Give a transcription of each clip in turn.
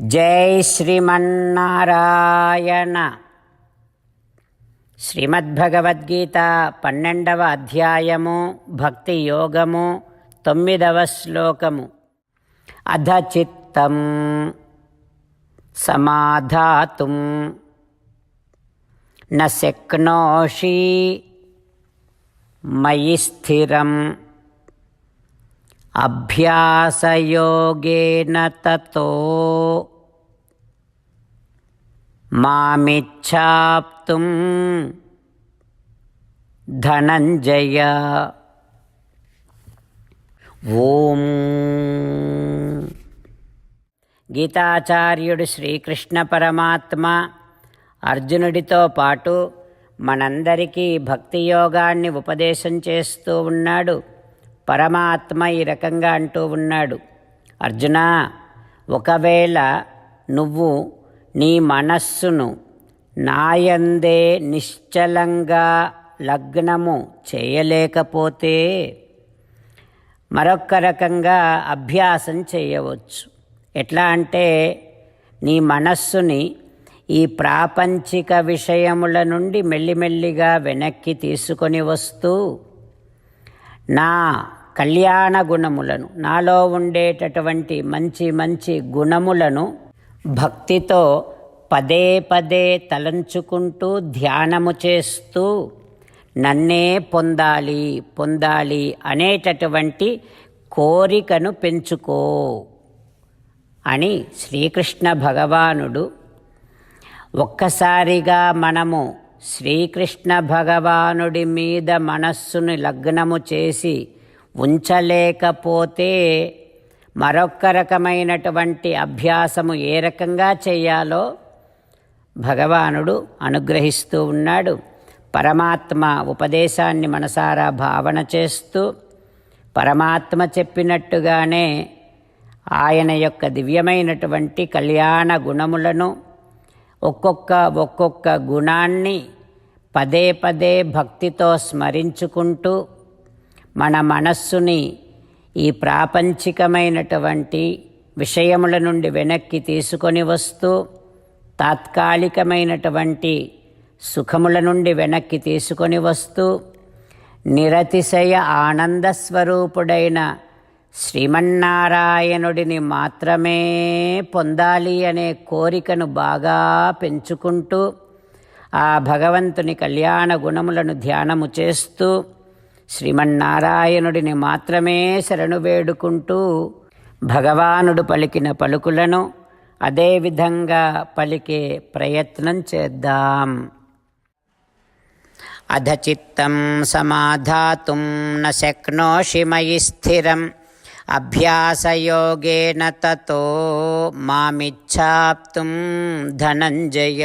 జై శ్రీమన్నారాయణ. శ్రీమద్భగవద్గీత పన్నెండవ అధ్యాయము భక్తి యోగము తొమ్మిదవ శ్లోకము. అధ చిత్తం సమాధాతుం. న మయి స్థిరం. అభ్యాసయోగేన తతో మామిచ్ఛాప్తుం ధనంజయ. ఓం. గీతాచార్యుడు శ్రీకృష్ణ పరమాత్మ అర్జునుడితో పాటు మనందరికీ భక్తి యోగాన్ని ఉపదేశం చేస్తూ ఉన్నాడు. పరమాత్మ ఈ రకంగా అంటూ ఉన్నాడు. అర్జున ఒకవేళ నువ్వు నీ మనస్సును నాయందే నిశ్చలంగా లగ్నము చేయలేకపోతే మరొక రకంగా అభ్యాసం చేయవచ్చు. ఎట్లా అంటే నీ మనస్సుని ఈ ప్రాపంచిక విషయముల నుండి మెల్లిమెల్లిగా వెనక్కి తీసుకొని వస్తూ నా కళ్యాణ గుణములను నాలో ఉండేటటువంటి మంచి మంచి గుణములను భక్తితో పదే పదే తలంచుకుంటూ ధ్యానము చేస్తూ నన్నే పొందాలి పొందాలి అనేటటువంటి కోరికను పెంచుకో అని శ్రీకృష్ణ భగవానుడు ఒక్కసారిగా మనము శ్రీకృష్ణ భగవానుడి మీద మనస్సును లగ్నము చేసి ఉంచలేకపోతే మరొక రకమైనటువంటి అభ్యాసము ఏ రకంగా చేయాలో భగవానుడు అనుగ్రహిస్తూ ఉన్నాడు. పరమాత్మ ఉపదేశాన్ని మనసారా భావన చేస్తూ పరమాత్మ చెప్పినట్టుగానే ఆయన యొక్క దివ్యమైనటువంటి కళ్యాణ గుణములను ఒక్కొక్క ఒక్కొక్క గుణాన్ని పదే పదే భక్తితో స్మరించుకుంటూ మన మనస్సుని ఈ ప్రాపంచికమైనటువంటి విషయముల నుండి వెనక్కి తీసుకొని వస్తూ తాత్కాలికమైనటువంటి సుఖముల నుండి వెనక్కి తీసుకొని వస్తూ నిరతిశయ ఆనంద స్వరూపుడైన శ్రీమన్నారాయణుడిని మాత్రమే పొందాలి అనే కోరికను బాగా పెంచుకుంటూ ఆ భగవంతుని కళ్యాణ గుణములను ధ్యానము చేస్తూ శ్రీమన్నారాయణుడిని మాత్రమే శరణు వేడుకుంటూ భగవానుడు పలికిన పలుకులను అదేవిధంగా పలికే ప్రయత్నం చేద్దాం. అధచిత్తం సమాధాతుం న శక్నోషి మయి స్థిరం అభ్యాసయోగేన తతో మామిచ్ఛాప్తుం ధనంజయ.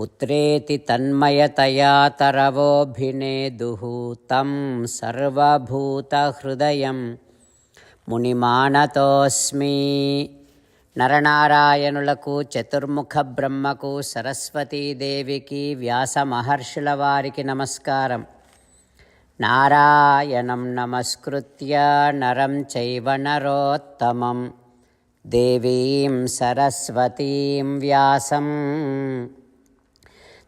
పుత్రేతి తన్మయతయా తరవోభినేదుః తం సర్వభూతహృదయం. మునిమానతోస్మి నరనారాయణులకు చతుర్ముఖ బ్రహ్మకు సరస్వతీదేవికి వ్యాస మహర్షుల వారికి నమస్కారం. నారాయణం నమస్కృత్య నరం చైవ నరోత్తమం. దేవీం సరస్వతీం వ్యాసం.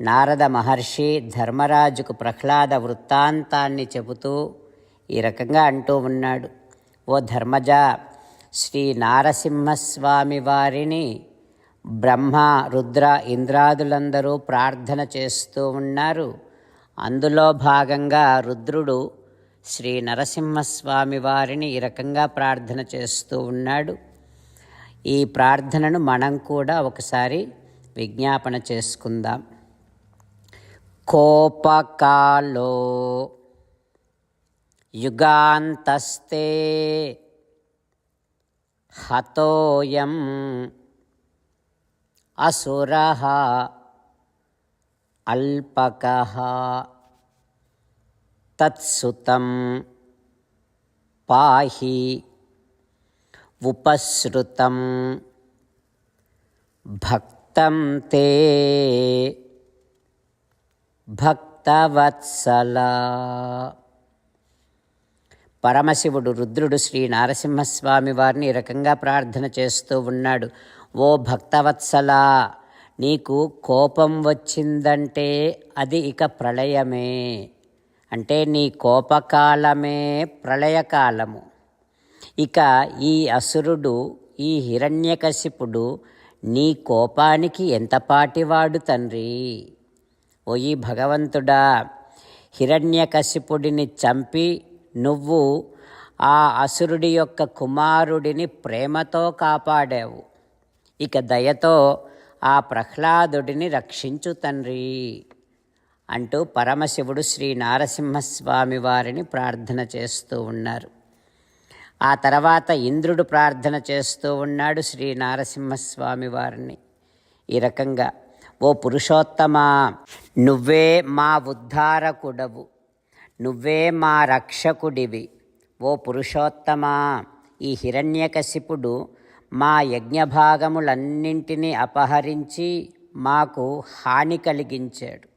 నారద మహర్షి ధర్మరాజుకు ప్రహ్లాద వృత్తాంతాన్ని చెబుతూ ఈ రకంగా అంటూ ఉన్నాడు. ఓ ధర్మజ శ్రీ నారసింహస్వామి వారిని బ్రహ్మ రుద్ర ఇంద్రాదులందరూ ప్రార్థన చేస్తూ ఉన్నారు. అందులో భాగంగా రుద్రుడు శ్రీ నరసింహస్వామి వారిని ఈ రకంగా ప్రార్థన చేస్తూ ఉన్నాడు. ఈ ప్రార్థనను మనం కూడా ఒకసారి విజ్ఞాపన చేసుకుందాం. కోపకాలో యుగాంతస్తే హతోయం అసుర అల్పక తత్సుతం పాహి ఉపసృతం భక్తం తే భక్తవత్సల. పరమశివుడు రుద్రుడు శ్రీ నారసింహస్వామి వారిని ఈ రకంగా ప్రార్థన చేస్తూ ఉన్నాడు. ఓ భక్తవత్సల నీకు కోపం వచ్చిందంటే అది ఇక ప్రళయమే. అంటే నీ కోపకాలమే ప్రళయకాలము. ఇక ఈ అసురుడు ఈ హిరణ్యకశిపుడు నీ కోపానికి ఎంతపాటివాడు తండ్రి? ఓయి భగవంతుడా హిరణ్యకశిపుడిని చంపి నువ్వు ఆ అసురుడి యొక్క కుమారుడిని ప్రేమతో కాపాడావు. ఇక దయతో ఆ ప్రహ్లాదుడిని రక్షించు తండ్రి అంటూ పరమశివుడు శ్రీ నారసింహస్వామి వారిని ప్రార్థన చేస్తూ ఉన్నారు. ఆ తర్వాత ఇంద్రుడు ప్రార్థన చేస్తూ ఉన్నాడు శ్రీ నారసింహస్వామి వారిని. ఈ రకంగా ఓ పురుషోత్తమా నువ్వే మా ఉద్ధారకుడవు నువ్వే మా రక్షకుడివి. ఓ పురుషోత్తమా ఈ హిరణ్యకశిపుడు మా యజ్ఞభాగములన్నింటినీ అపహరించి మాకు హాని కలిగించాడు.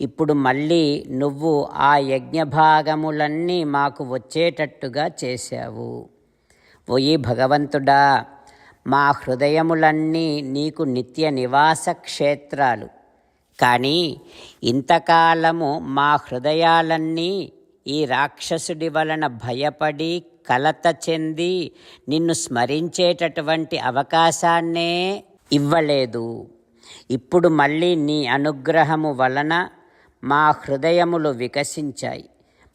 ఇప్పుడు మళ్ళీ నువ్వు ఆ యజ్ఞభాగములన్నీ మాకు వచ్చేటట్టుగా చేశావు. ఓయి భగవంతుడా మా హృదయములన్నీ నీకు నిత్య నివాస క్షేత్రాలు. కానీ ఇంతకాలము మా హృదయాలన్నీ ఈ రాక్షసుడి వలన భయపడి కలత చెంది నిన్ను స్మరించేటటువంటి అవకాశాన్నే ఇవ్వలేదు. ఇప్పుడు మళ్ళీ నీ అనుగ్రహము వలన మా హృదయములు వికసించాయి.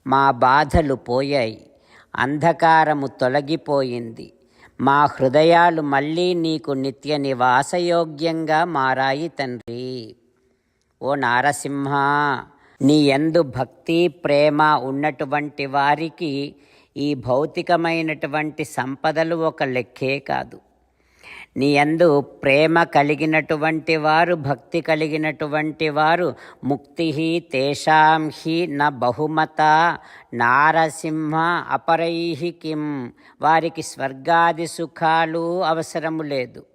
మా బాధలు పోయాయి. అంధకారము తొలగిపోయింది. మా హృదయాలు మళ్ళీ నీకు నిత్య నివాసయోగ్యంగా మారాయి తండ్రి. ఓ నారసింహ నీ ఎందు భక్తి ప్రేమ ఉన్నటువంటి వారికి ఈ భౌతికమైనటువంటి సంపదలు ఒక లెక్కే కాదు. నీ యందు ప్రేమ కలిగినటువంటి వారు భక్తి కలిగినటువంటి వారు ముక్తి తేషాం హి నా బహుమత నారసింహ అపరై కిం. వారికి స్వర్గాది సుఖాలు అవసరము లేదు.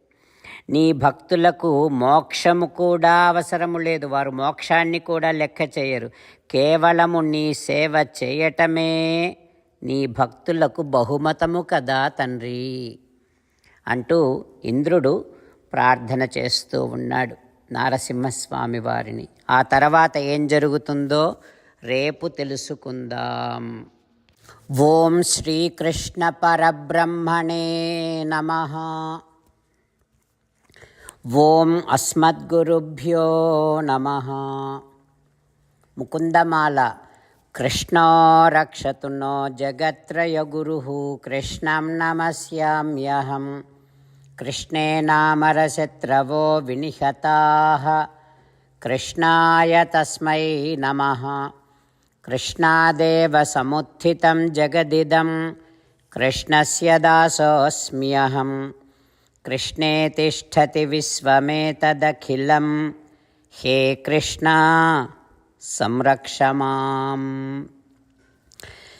నీ భక్తులకు మోక్షము కూడా అవసరము లేదు. వారు మోక్షాన్ని కూడా లెక్క చేయరు. కేవలము నీ సేవ చేయటమే నీ భక్తులకు బహుమతము కదా తండ్రి. అంటూ ఇంద్రుడు ప్రార్థన చేస్తూ ఉన్నాడు నారసింహస్వామి వారిని. ఆ తర్వాత ఏం జరుగుతుందో రేపు తెలుసుకుందాం. ఓం శ్రీకృష్ణ పరబ్రహ్మణే నమ. ఓం అస్మద్గురుభ్యో నమ. ముకుందమాల కృష్ణో రక్షతు నో జగత్రయగురు కృష్ణం నమస్యామ్యహం. కృష్ణే నామరశత్రవో వినిహతా కృష్ణాయ తస్మై నమ కృష్ణాదేవ సముత్థితం జగదిదం కృష్ణస్య దాసోऽస్మ్యహం కృష్ణే తిష్టతి విశ్వమేతదఖిలం హే కృష్ణ సంరక్షమాం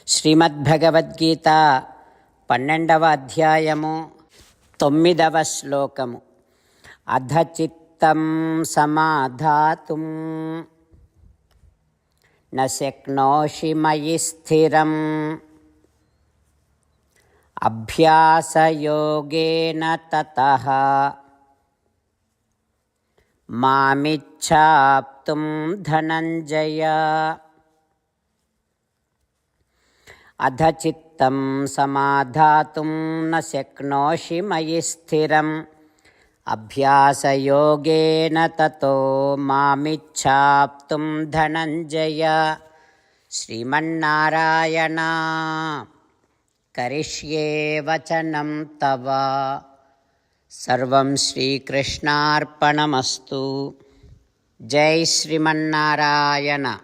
శ్రీమద్భగవద్గీత పన్నెండవ అధ్యాయము తొమ్మిదవ శ్లోకము. అధచిత్తం సమాధాతుం. నశక్నోషి మయి స్థిరం. అభ్యాసయోగేన తతః. మామిచ్ఛాప్తుం ధనంజయ. అధచిత్తం సమాధాతుం న శక్నోషి మయి స్థిరం. అభ్యాసయోగేన తతో మామిచ్ఛాప్తుం ధనంజయ. శ్రీమన్నారాయణ కరిష్యే వచనం తవ. సర్వం శ్రీకృష్ణార్పణమస్తు. జై శ్రీమన్నారాయణ.